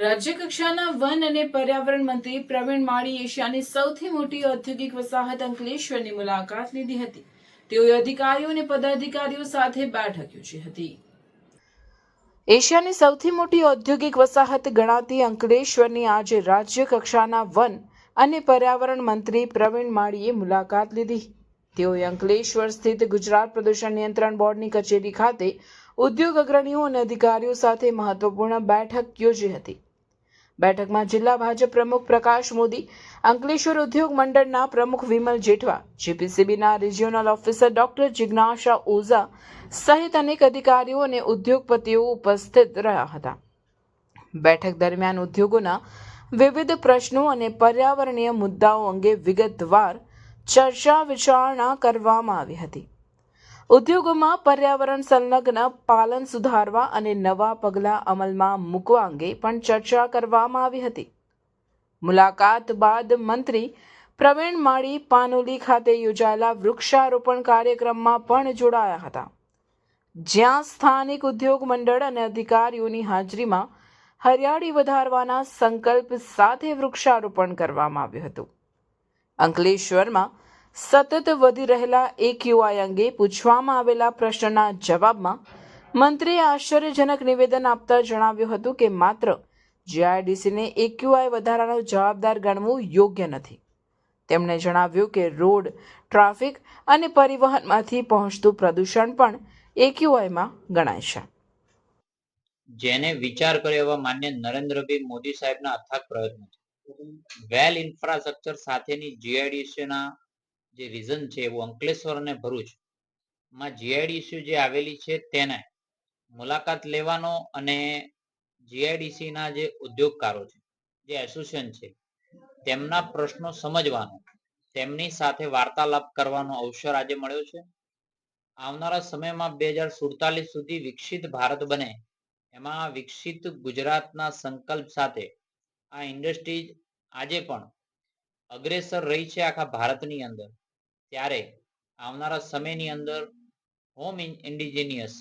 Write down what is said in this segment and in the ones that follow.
રાજ્ય કક્ષાના વન અને પર્યાવરણ મંત્રી પ્રવીણ માળી એશિયાની સૌથી મોટી ઔદ્યોગિક વસાહત અંકલેશ્વરની મુલાકાત લીધી હતી. તેઓએ અધિકારીઓ અને પદાધિકારીઓ સાથે બેઠક યોજી હતી. એશિયાની સૌથી મોટી ઔદ્યોગિક વસાહત ગણાતી અંકલેશ્વરની આજે રાજ્ય કક્ષાના વન અને પર્યાવરણ મંત્રી પ્રવીણ માળીએ મુલાકાત લીધી. તેઓએ અંકલેશ્વર સ્થિત ગુજરાત પ્રદૂષણ નિયંત્રણ બોર્ડની કચેરી ખાતે ઉદ્યોગ અગ્રણીઓ અને અધિકારીઓ સાથે મહત્વપૂર્ણ બેઠક યોજી હતી. બેઠકમાં જિલ્લા ભાજપ પ્રમુખ પ્રકાશ મોદી, અંકલેશ્વર ઉદ્યોગ મંડળના પ્રમુખ વિમલ જેઠવા, જીપીસીબીના રિજિયોનલ ઓફિસર ડોક્ટર જિજ્ઞાસા ઓઝા સહિત અનેક અધિકારીઓ અને ઉદ્યોગપતિઓ ઉપસ્થિત રહ્યા હતા. બેઠક દરમિયાન ઉદ્યોગોના વિવિધ પ્રશ્નો અને પર્યાવરણીય મુદ્દાઓ અંગે વિગતવાર ચર્ચા વિચારણા કરવામાં આવી હતી. ઉદ્યોગોમાં પર્યાવરણ સંલગ્ન પાલન સુધારવા અને નવા પગલાં અમલમાં મૂકવા અંગે પણ ચર્ચા કરવામાં આવી હતી. મુલાકાત બાદ મંત્રી પ્રવીણ માળી પાનોલી ખાતે યોજાયેલા વૃક્ષારોપણ કાર્યક્રમમાં પણ જોડાયા હતા. જ્યાં સ્થાનિક ઉદ્યોગ મંડળ અને અધિકારીઓની હાજરીમાં હરિયાળી વધારવાના સંકલ્પ સાથે વૃક્ષારોપણ કરવામાં આવ્યું હતું. અંકલેશ્વરમાં સતત વધી રહેલા એક્યુઆઈ અંગે પૂછવામાં આવેલા પ્રશ્નના જવાબમાં મંત્રીએ આશ્ચર્યજનક નિવેદન આપતા જણાવ્યું હતું કે માત્ર જીઆઈડીસીને એક્યુઆઈ વધારાનો જવાબદાર ગણવું યોગ્ય નથી. તેમણે જણાવ્યું કે રોડ, ટ્રાફિક અને પરિવહનમાંથી પહોંચતું પ્રદૂષણ પણ એક્યુઆઈમાં ગણાય છે. જેને વિચાર કર્યો એવા માન્ય નરેન્દ્રભાઈ મોદી સાહેબના અથાગ પ્રયત્નો વેલ ઇન્ફ્રાસ્ટ્રક્ચર સાથેની જીઆઈડીસી ના જે રીઝન છે એવું અંકલેશ્વર અને ભરૂચમાં જીઆઈડીસી જે આવેલી છે તેને મુલાકાત લેવાનો અને જીઆઈડીસી ના જે ઉદ્યોગકારો છે, જે એસોસિએશન છે, તેમના પ્રશ્નો સમજવાનો, તેમની સાથે વાર્તાલાપ કરવાનો અવસર આજે મળ્યો છે. આવનારા સમયમાં બે હજાર સુડતાલીસ સુધી વિકસિત ભારત બને, એમાં વિકસિત ગુજરાતના સંકલ્પ સાથે આ ઇન્ડસ્ટ્રીઝ આજે પણ અગ્રેસર રહી છે આખા ભારતની અંદર. ત્યારે આવનારા સમયની અંદર હોમ ઇન્ડિજિનિયસ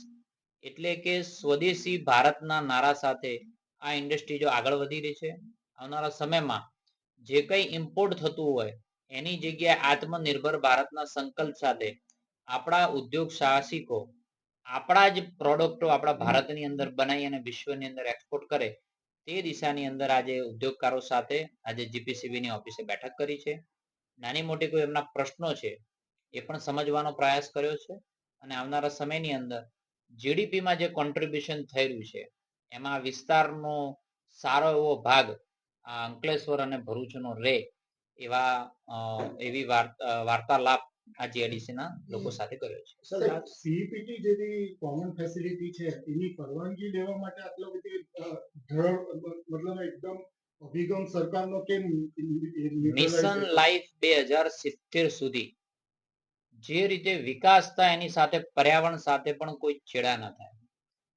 એટલે કે સ્વદેશી ભારતના નારા સાથે આ ઇન્ડસ્ટ્રીઝો આગળ વધી રહી છે, આવનારા સમયમાં જે કંઈ ઇમ્પોર્ટ થતું હોય, એની જગ્યાએ આત્મનિર્ભર ભારતના સંકલ્પ સાથે આપણા ઉદ્યોગ સાહસિકો આપણા જ પ્રોડક્ટો આપણા ભારતની અંદર બનાવી અને વિશ્વની અંદર એક્સપોર્ટ કરે તે દિશાની અંદર આજે ઉદ્યોગકારો સાથે આજે જીપીસીબીની ઓફિસે બેઠક કરી છે. નાની મોટી કોઈ એમના પ્રશ્નો છે, એ પણ સમજવાનો પ્રયાસ કર્યો છે અને આવનારા સમયની અંદર જીડીપીમાં જે કોન્ટ્રીબ્યુશન થઈ છે, એમાં વિસ્તારનો સારો એવો ભાગ આ અંકલેશ્વર અને ભરૂચનો રે એવા એવી વાર્તાલાપ આ જીઆઈડીસી ના લોકો સાથે કર્યો છે. સર સીપીટી જેવી કોમન ફેસિલિટી છે, એની પરવાનગી લેવા માટે આટલો બધી મતલબ એકદમ અભિગમ સરકારનો કેમ મિશન લાઈફ બે હજાર સિત્તેર સુધી જે રીતે વિકાસ થાય એની સાથે પર્યાવરણ સાથે પણ કોઈ છેડા ન થાય.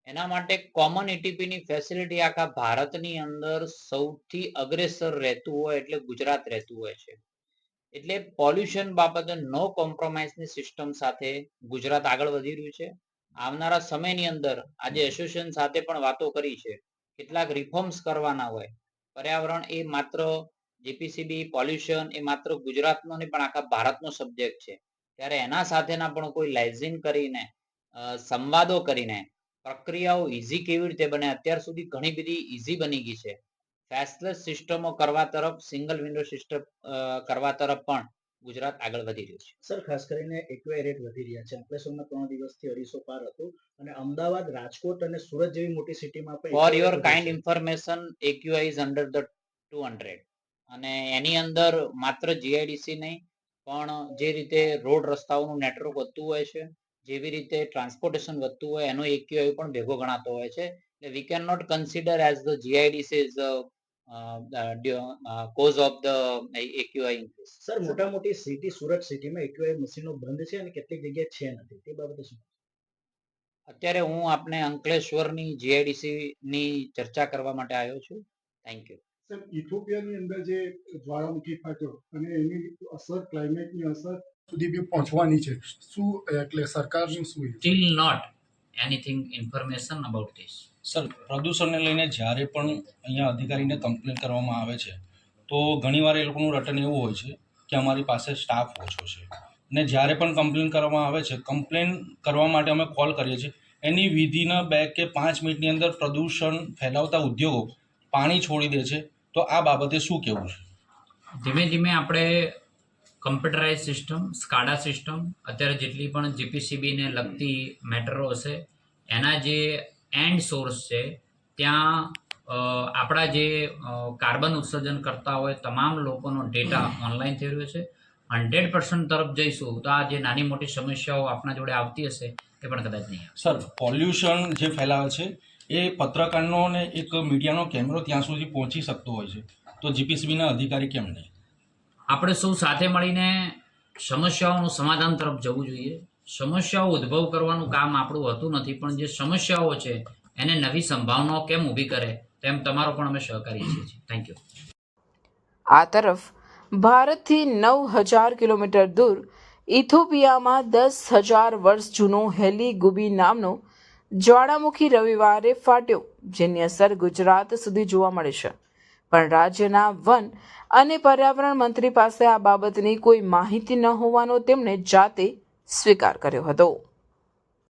એના માટે કોમનની ફેસિલિટી આખા ભારતની અંદર સૌથી અગ્રેસર રહેતું હોય એટલે ગુજરાત રહેતું હોય છે. એટલે પોલ્યુશન બાબતે નો કોમ્પ્રોમાઇઝની સિસ્ટમ સાથે ગુજરાત આગળ વધી રહ્યું છે. આવનારા સમયની અંદર આજે એસોસિએશન સાથે પણ વાતો કરી છે. કેટલાક રિફોર્મ્સ કરવાના હોય. પર્યાવરણ એ માત્ર જીપીસીબી પોલ્યુશન એ માત્ર ગુજરાતનો નહીં, પણ આખા ભારતનો સબ્જેક્ટ છે. ત્યારે એના સાથેના પણ કોઈ લાઇઝિંગ કરીને સંવાદો કરીને પ્રક્રિયાઓ ઈઝી કેવી રીતે બને, અત્યાર સુધી ઘણી બધી ઈઝી બની ગઈ છે. ફેસલેસ સિસ્ટમો કરવા તરફ સિંગલ વિન્ડો સિસ્ટમ કરવા તરફ પણ ગુજરાત આગળ વધી રહ્યું છે. સર ખાસ કરીને એકવાય રેટ વધી રહ્યા છે. અંકલેશ્વરમાં ત્રણ દિવસથી અઢીસો પાર હતું અને અમદાવાદ રાજકોટ અને સુરત જેવી મોટી સિટીમાં પણ for your kind information AQI is under the two hundred અને એની અંદર માત્ર જીઆઈડીસી નહીં પણ જે રીતે રોડ રસ્તાઓનું નેટવર્ક વધતું હોય છે જેવી રીતે ટ્રાન્સપોર્ટેશન વધતું હોય એનો એક્યુઆઈ પણ ભેગો ગણાતો હોય છે. એટલે we can not consider as the GIDC is cause of the AQI increase sir મોટા મોટી સિટી સુરત સિટીમાં એક્યુઆઈ મશીનો બંધ છે અને કેટલીક જગ્યાએ છે નથી. તે બાબતે શું અત્યારે હું આપને અંકલેશ્વરની જીઆઈડીસી ની ચર્ચા કરવા માટે આવ્યો છું. થેન્ક યુ સર ઇથોપિયાની અંદર જે જ્વાળામુખી ફાટ્યો અને એની અસર ક્લાઇમેટની અસર સુધી બી પહોંચવાની છે. શું એટલે સરકારનું શું still not anything information about this. Sir, પ્રદૂષણને લઈને જ્યારે પણ અહીંયા અધિકારીને કમ્પ્લેન કરવામાં આવે છે, તો ઘણીવાર એ લોકોનું રટન એવું હોય છે કે અમારી પાસે સ્ટાફ ઓછો છે. ને જ્યારે પણ કમ્પ્લેન કરવામાં આવે છે કમ્પ્લેન કરવા માટે અમે કોલ કરીએ છીએ. એની વિધિના બે કે પાંચ મિનિટની અંદર પ્રદૂષણ ફેલાવતા ઉદ્યોગો પાણી છોડી દે છે, તો આ બાબતે શું કહેવું છે? ધીમે ધીમે આપણે કમ્પ્યુટરાઇઝ સિસ્ટમ સ્કાડા સિસ્ટમ અત્યારે જેટલી પણ જીપીસીબીને લગતી મેટરો હશે, એના જે એન્ડ સોર્સ છે. ત્યાં આપણા જે કાર્બન ઉત્સર્જન કરતા હોય તમામ લોકોનો ડેટા ઓનલાઈન થઈ રહ્યો છે. હંડ્રેડ પર્સન્ટ તરફ જઈશું તો આ જે નાની મોટી સમસ્યાઓ આપણા જોડે આવતી હશે એ પણ કદાચ નહીં સર પોલ્યુશન જે ફેલાવે છે એ પત્રકારનો અને એક મીડિયાનો કેમેરો ત્યાં સુધી પહોંચી શકતો હોય છે. તો જીપીસીબીના અધિકારી કેમ નહીં? આપણે સૌ સાથે મળીને સમસ્યાઓનું સમાધાન તરફ જવું જોઈએ. સમસ્યાઓ ઉદ્ભવ કરવાનું કામ આપણું હોતું નથી, પણ જે સમસ્યાઓ છે, એને નવી સંભાવનાઓ કેમ ઊભી કરે, તેમ તમારો પણ અમે સહકારી છીએ. થેન્ક યુ આ તરફ ભારતથી નવ હજાર કિલોમીટર દૂર ઇથોપિયામાં દસ હજાર વર્ષ જૂનો હેલી ગુબી નામનો જ્વાળામુખી રવિવારે ફાટ્યો, જેની અસર ગુજરાત સુધી જોવા મળે છે. પણ રાજ્યના વન અને પર્યાવરણ મંત્રી પાસે આ બાબતની કોઈ માહિતી ન હોવાનો તેમણે જાતે સ્વીકાર કર્યો હતો.